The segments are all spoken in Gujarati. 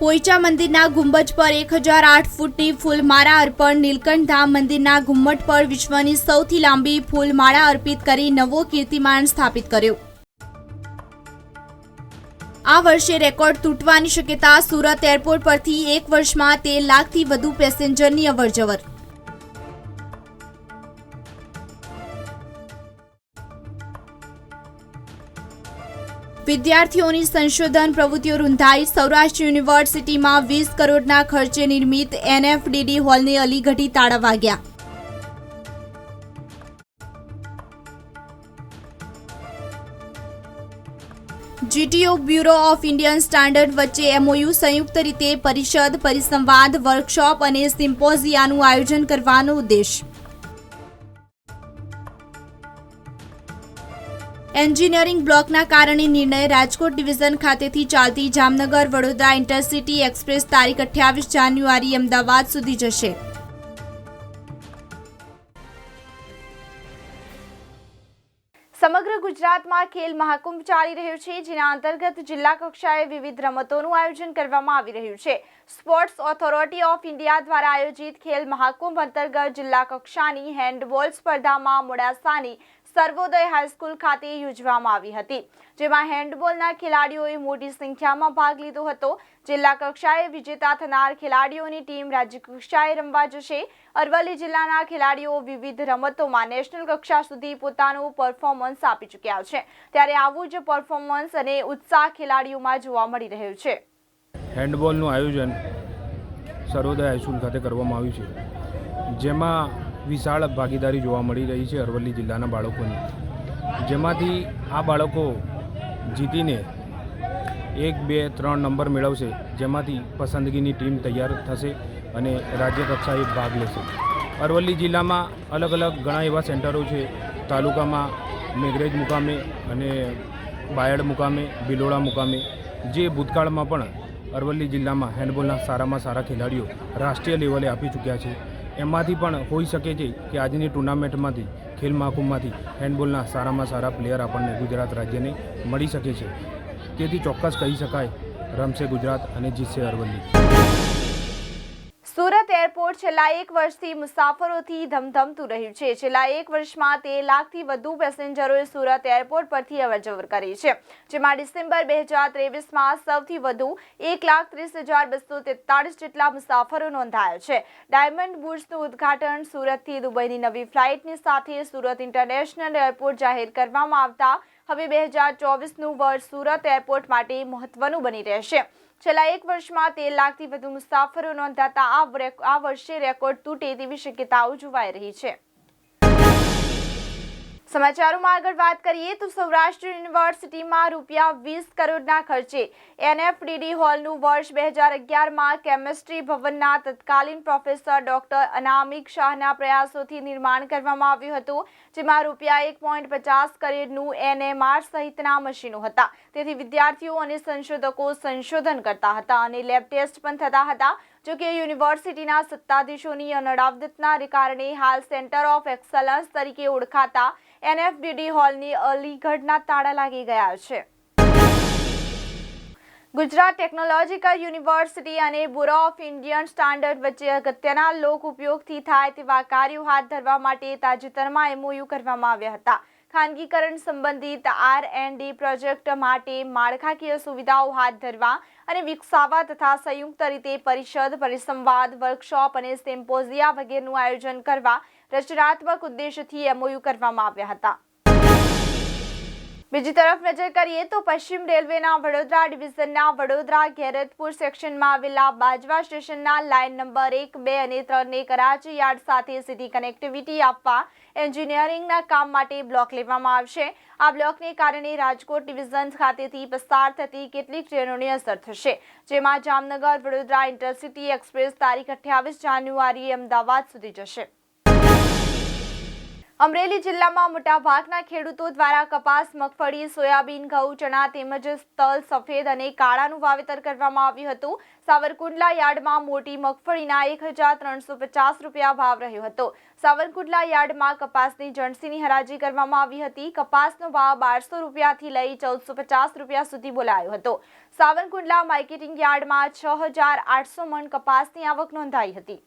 પોઈચા મંદિરના ગુંબજ પર એક હજાર આઠ ફૂટની ફૂલમાળા અર્પણ નીલકંઠ ધામ મંદિરના ગુમ્મટ પર વિશ્વની સૌથી લાંબી ફૂલમાળા અર્પિત કરી નવો કીર્તિમાન સ્થાપિત કર્યો. આ વર્ષે રેકોર્ડ તૂટવાની શક્યતા સુરત એરપોર્ટ પરથી એક વર્ષમાં તેર લાખથી વધુ પેસેન્જરની અવરજવર. વિદ્યાર્થીઓની સંશોધન પ્રવૃત્તિઓ રૂંધાઈ સૌરાષ્ટ્ર યુનિવર્સિટીમાં વીસ કરોડના ખર્ચે નિર્મિત એનએફડીડી હોલને અલીગઢી તાળા વાગ્યા. GTO bureau of Indian standard વચ્ચે એમઓયુ સંયુક્ત રીતે પરિષદ, પરિસંવાદ, વર્કશોપ અને સિમ્પોઝિયાનું આયોજન કરવાનો ઉદ્દેશ. એન્જિનિયરિંગ બ્લોકના કારણે નિર્ણય રાજકોટ ડિવિઝન ખાતેથી ચાલતી જામનગર વડોદરા ઇન્ટરસિટી એક્સપ્રેસ તારીખ અઠ્યાવીસ જાન્યુઆરી અમદાવાદ સુધી જશે. સમગ્ર ગુજરાતમાં ખેલ મહાકુંભ ચાલી રહ્યો છે, જેના અંતર્ગત જિલ્લા કક્ષાએ વિવિધ રમતોનું આયોજન કરવામાં આવી રહ્યું છે. સ્પોર્ટ્સ ઓથોરિટી ઓફ ઇન્ડિયા દ્વારા આયોજિત ખેલ મહાકુંભ અંતર્ગત જિલ્લા કક્ષાની હેન્ડબોલ સ્પર્ધામાં મોડાસાની સર્વોદય હાઈસ્કૂલ ખાતે યોજવામાં આવી હતી, જેમાં હેન્ડબોલના ખેલાડીઓએ મોટી સંખ્યામાં ભાગ લીધો હતો. જિલ્લા કક્ષાએ વિજેતા થનાર ખેલાડીઓની ટીમ રાજ્ય કક્ષાએ રમવા જશે. અરવલ્લી જિલ્લાના ખેલાડીઓ વિવિધ રમતોમાં નેશનલ કક્ષા સુધી પોતાનું પરફોર્મન્સ આપી ચૂક્યા છે. ત્યારે આવું જ પરફોર્મન્સ અને ઉત્સાહ ખેલાડીઓમાં જોવા મળી રહ્યો છે. હેન્ડબોલનું આયોજન સર્વોદય હાઈસ્કૂલ ખાતે કરવામાં આવ્યું છે, જેમાં વિશાળ ભાગીદારી જોવા મળી રહી છે અરવલ્લી જિલ્લાના બાળકોની. જેમાંથી આ બાળકો જીતીને એક, બે, ત્રણ નંબર મેળવશે, જેમાંથી પસંદગીની ટીમ તૈયાર થશે અને રાજ્ય કક્ષાએ ભાગ લેશે. અરવલ્લી જિલ્લામાં અલગ અલગ ઘણા એવા સેન્ટરો છે. તાલુકામાં મેઘરેજ મુકામે અને બાયડ મુકામે, બિલોડા મુકામે, જે ભૂતકાળમાં પણ અરવલ્લી જિલ્લામાં હેન્ડબોલના સારામાં સારા ખેલાડીઓ રાષ્ટ્રીય લેવલે આપી ચૂક્યા છે. એમાંથી પણ હોઈ શકે છે કે આજની ટુર્નામેન્ટમાંથી, ખેલ મહાકુંભમાંથી હેન્ડબોલના સારામાં સારા પ્લેયર આપણને ગુજરાત રાજ્યને મળી શકે છે. તેથી ચોક્કસ કહી શકાય, રમશે ગુજરાત અને જીતશે અરવલ્લી. એરપોર્ટ છેલ્લા એક વર્ષથી મુસાફરોથી ધમધમતું રહ્યું છે. છેલ્લા એક વર્ષમાં તે લાખથી વધુ પેસેન્જરોએ સુરત એરપોર્ટ પરથી અવરજવર કરી છે. જેમાં ડિસેમ્બર બે હજાર ત્રેવીસમાં સૌથી વધુ એક લાખ ત્રીસ હજાર બસો તેતાળીસ જેટલા મુસાફરો નોંધાયા છે. ડાયમંડ બુર્જનું ઉદ્ઘાટન સુરતથી દુબઈની નવી ફ્લાઇટની સાથે સુરત ઇન્ટરનેશનલ એરપોર્ટ જાહેર કરવામાં આવતા. હવે બે હજાર ચોવીસનું વર્ષ સુરત એરપોર્ટ માટે મહત્વનું બની રહેશે. છેલ્લા એક વર્ષમાં તેર લાખથી વધુ મુસાફરો નોંધાતા આ વર્ષે રેકોર્ડ તૂટે તેવી શક્યતાઓ જોવાઈ રહી છે. સમાચારોમાં આગળ વાત કરીએ તો સૌરાષ્ટ્ર યુનિવર્સિટીમાં રૂપિયા વીસ કરોડના ખર્ચે એનએફડીડી હોલનું વર્ષ બે હજાર અગિયારમાં કેમેસ્ટ્રી ભવનના તત્કાલીન પ્રોફેસર ડોક્ટર અનામિક શાહના પ્રયાસોથી નિર્માણ કરવામાં આવ્યું હતું, જેમાં રૂપિયા એક પોઈન્ટ પચાસ કરોડનું એનએમઆર સહિતના મશીનો હતા. તેથી વિદ્યાર્થીઓ અને સંશોધકો સંશોધન કરતા હતા અને લેબ ટેસ્ટ પણ થતા હતા. જો કે યુનિવર્સિટીના સત્તાધીશોની અનડાવદતના કારણે હાલ સેન્ટર ઓફ એક્સલન્સ તરીકે ઓળખાતા એનએફડીડી હોલની અલીગઢના તાળા લાગી ગયા છે. ગુજરાત ટેકનોલોજીકલ યુનિવર્સિટી અને બ્યુરો ઓફ ઇન્ડિયન સ્ટાન્ડર્ડ વચ્ચે અગત્યના લોક ઉપયોગથી થાય તેવા કાર્યો હાથ ધરવા માટે તાજેતરમાં એમઓયુ કરવામાં આવ્યા હતા. ખાનગીકરણ સંબંધિત આર એન્ડ ડી પ્રોજેક્ટ માટે માળખાકીય સુવિધાઓ હાથ ધરવા અને વિકસાવવા તથા સંયુક્ત રીતે પરિષદ, પરિસંવાદ, વર્કશોપ અને સિમ્પોઝિયા વગેરેનું આયોજન કરવા રચનાત્મક ઉદ્દેશથી એમઓયુ કરવામાં આવ્યા હતા. બીજી તરફ નજર કરીએ તો પશ્ચિમ રેલવેના વડોદરા ડિવિઝનના વડોદરા ગેરતપુર સેક્શનમાં આવેલા બાજવા સ્ટેશનના લાઇન નંબર એક, બે અને ત્રણને કરાચી યાર્ડ સાથે સીધી કનેક્ટિવિટી આપવા એન્જિનિયરિંગના કામ માટે બ્લોક લેવામાં આવશે. આ બ્લોકને કારણે રાજકોટ ડિવિઝન ખાતેથી પસાર થતી કેટલીક ટ્રેનોની અસર થશે. જેમાં જામનગર, વડોદરા, ઇન્ટરસિટી એક્સપ્રેસ તારીખ અઠ્યાવીસ જાન્યુઆરીએ અમદાવાદ સુધી જશે. અમરેલી જિલ્લામાં મોટાભાગના ખેડૂતો દ્વારા કપાસ, મગફળી, સોયાબીન, ઘઉં, ચણા તેમજ તલ, સફેદ અને કાળાનું વાવેતર કરવામાં આવ્યું હતું. સાવરકુંડલા યાર્ડમાં મોટી મગફળીના એક રૂપિયા ભાવ રહ્યો હતો. સાવરકુંડલા યાર્ડમાં કપાસની જણસીની હરાજી કરવામાં આવી હતી. કપાસનો ભાવ બારસો રૂપિયાથી લઈ ચૌદસો રૂપિયા સુધી બોલાયો હતો. સાવરકુંડલા માર્કેટિંગ યાર્ડમાં છ મણ કપાસની આવક નોંધાઈ હતી.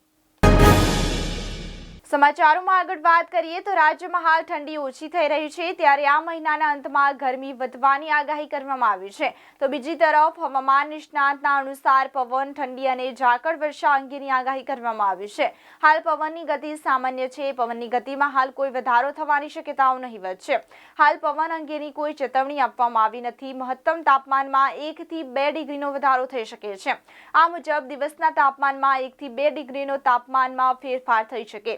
સમાચારોમાં આગળ વાત કરીએ તો રાજ્યમાં હાલ ઠંડી ઓછી થઈ રહી છે. ત્યારે આ મહિનાના અંતમાં ગરમી વધવાની આગાહી કરવામાં આવી છે. તો બીજી તરફ હવામાન નિષ્ણાતના અનુસાર પવન, ઠંડી અને ઝાકળ વર્ષા અંગેની આગાહી કરવામાં આવી છે. હાલ પવનની ગતિ સામાન્ય છે. પવનની ગતિમાં હાલ કોઈ વધારો થવાની શક્યતાઓ નહીવત છે હાલ પવન અંગેની કોઈ ચેતવણી આપવામાં આવી નથી. મહત્તમ તાપમાનમાં એકથી બે ડિગ્રીનો વધારો થઈ શકે છે. આ મુજબ દિવસના તાપમાનમાં એકથી બે ડિગ્રીનો તાપમાનમાં ફેરફાર થઈ શકે.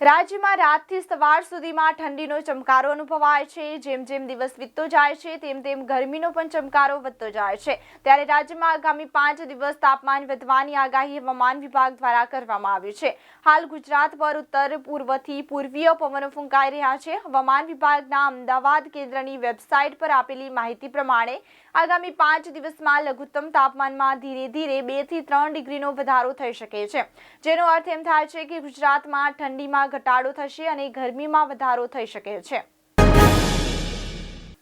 રાજ્યમાં રાતથી સવાર સુધીમાં ઠંડીનો ચમકારો અનુભવાય છે. જેમ જેમ દિવસ વીતતો જાય છે, તેમ તેમ ગરમીનો પણ ચમકારો વધતો જાય છે. ત્યારે રાજ્યમાં આગામી પાંચ દિવસ તાપમાન વધવાની આગાહી હવામાન વિભાગ દ્વારા કરવામાં આવી છે. હાલ ગુજરાત પર ઉત્તર, પૂર્વથી પૂર્વીય પવનો ફૂંકાઈ રહ્યા છે. હવામાન વિભાગના અમદાવાદ કેન્દ્રની વેબસાઇટ પર આપેલી માહિતી પ્રમાણે આગામી પાંચ દિવસમાં લઘુત્તમ તાપમાનમાં ધીરે ધીરે બેથી ત્રણ ડિગ્રીનો વધારો થઈ શકે છે. જેનો અર્થ એમ થાય છે કે ગુજરાતમાં ઠંડીમાં ઘટાડો થશે અને ગરમીમાં વધારો થઈ શકે છે.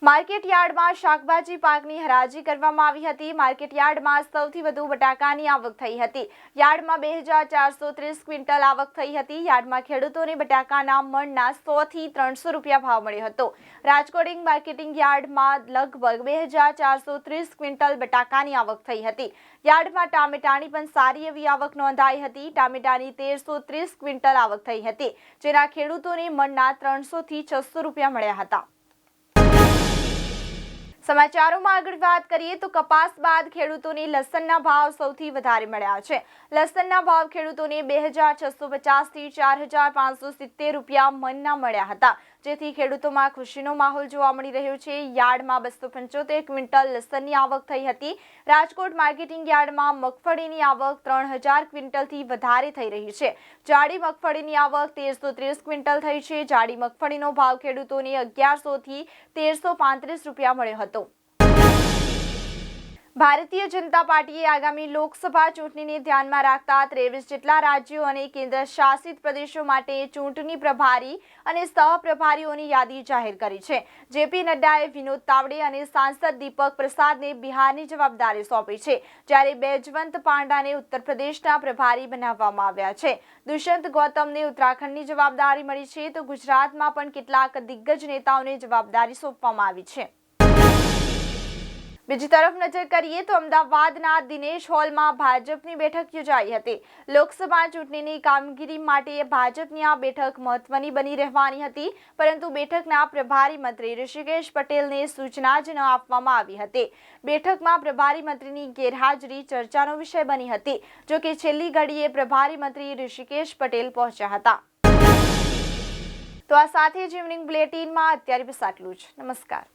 માર્કેટ યાર્ડમાં શાકભાજી પાકની હરાજી કરવામાં આવી હતી. માર્કેટ યાર્ડમાં સૌથી વધુ બટાકાની આવક થઈ હતી. યાર્ડમાં બે હજાર ચારસો ત્રીસ ક્વિન્ટલ આવક થઈ હતી. યાર્ડમાં ખેડૂતોને બટાકાના મણના સો થી ત્રણસો રૂપિયા ભાવ મળ્યો હતો. રાજકોટિંગ માર્કેટિંગ યાર્ડમાં લગભગ બે હજાર ચારસો ત્રીસ ક્વિન્ટલ બટાકાની આવક થઈ હતી. યાર્ડમાં ટામેટાની પણ સારી એવી આવક નોંધાઈ હતી. ટામેટાની તેરસો ત્રીસ ક્વિન્ટલ આવક થઈ હતી, જેના ખેડૂતોને મણના ત્રણસો થી છસો રૂપિયા મળ્યા હતા. સમાચારોમાં આગળ વાત કરીએ તો કપાસ બાદ ખેડૂતોને લસણના ભાવ સૌથી વધારે મળ્યા છે. લસણના ભાવ ખેડૂતોને બે હજાર છસો પચાસથી ચાર હજાર પાંચસો સિત્તેર રૂપિયા મનના મળ્યા હતા. જેથી ખેડૂતોમાં ખુશીનો માહોલ જોવા મળી રહ્યો છે. યાર્ડમાં બસો પંચોતેર ક્વિન્ટલ લસણની આવક થઈ હતી. રાજકોટ માર્કેટિંગ યાર્ડમાં મગફળીની આવક ત્રણ હજાર ક્વિન્ટલથી વધારે થઈ રહી છે. જાડી મગફળીની આવક તેરસો ત્રીસ ક્વિન્ટલ થઈ છે. જાડી મગફળીનો ભાવ ખેડૂતોને અગિયારસોથી તેરસો પાંત્રીસ રૂપિયા મળ્યો હતો. ભારતીય જનતા પાર્ટીએ આગામી લોકસભા ચૂંટણીને ધ્યાનમાં રાખતા ત્રેવીસ જેટલા રાજ્યો અને કેન્દ્ર શાસિત પ્રદેશો માટે ચૂંટણી પ્રભારી અને સહપ્રભારીઓની યાદી જાહેર કરી છે. જેપી નડ્ડાએ વિનોદ તાવડે અને સાંસદ દીપક પ્રસાદને બિહારની જવાબદારી સોંપી છે, જ્યારે બેજવંત પાંડાને ઉત્તર પ્રદેશના પ્રભારી બનાવવામાં આવ્યા છે. દુષ્યંત ગૌતમને ઉત્તરાખંડની જવાબદારી મળી છે, તો ગુજરાતમાં પણ કેટલાક દિગ્ગજ નેતાઓને જવાબદારી સોંપવામાં આવી છે. બીજી તરફ નજર કરીએ તો અમદાવાદના દિનેશ હોલમાં ભાજપની બેઠક યોજાઈ હતી. લોકસભા ચૂંટણીની કામગીરી માટે ભાજપની આ બેઠક મહત્વની બની રહેવાની હતી, પરંતુ બેઠકના પ્રભારી મંત્રી ઋષિકેશ પટેલને સૂચના જ ન આપવામાં આવી હતી. બેઠકમાં પ્રભારી મંત્રીની ગેરહાજરી ચર્ચાનો વિષય બની હતી, જો કે છેલ્લી ઘડીએ પ્રભારી મંત્રી ઋષિકેશ પટેલ પહોંચ્યા હતા. તો આ સાથે જ ઇવનિંગ બુલેટિનમાં અત્યારે બસ આટલું જ. નમસ્કાર.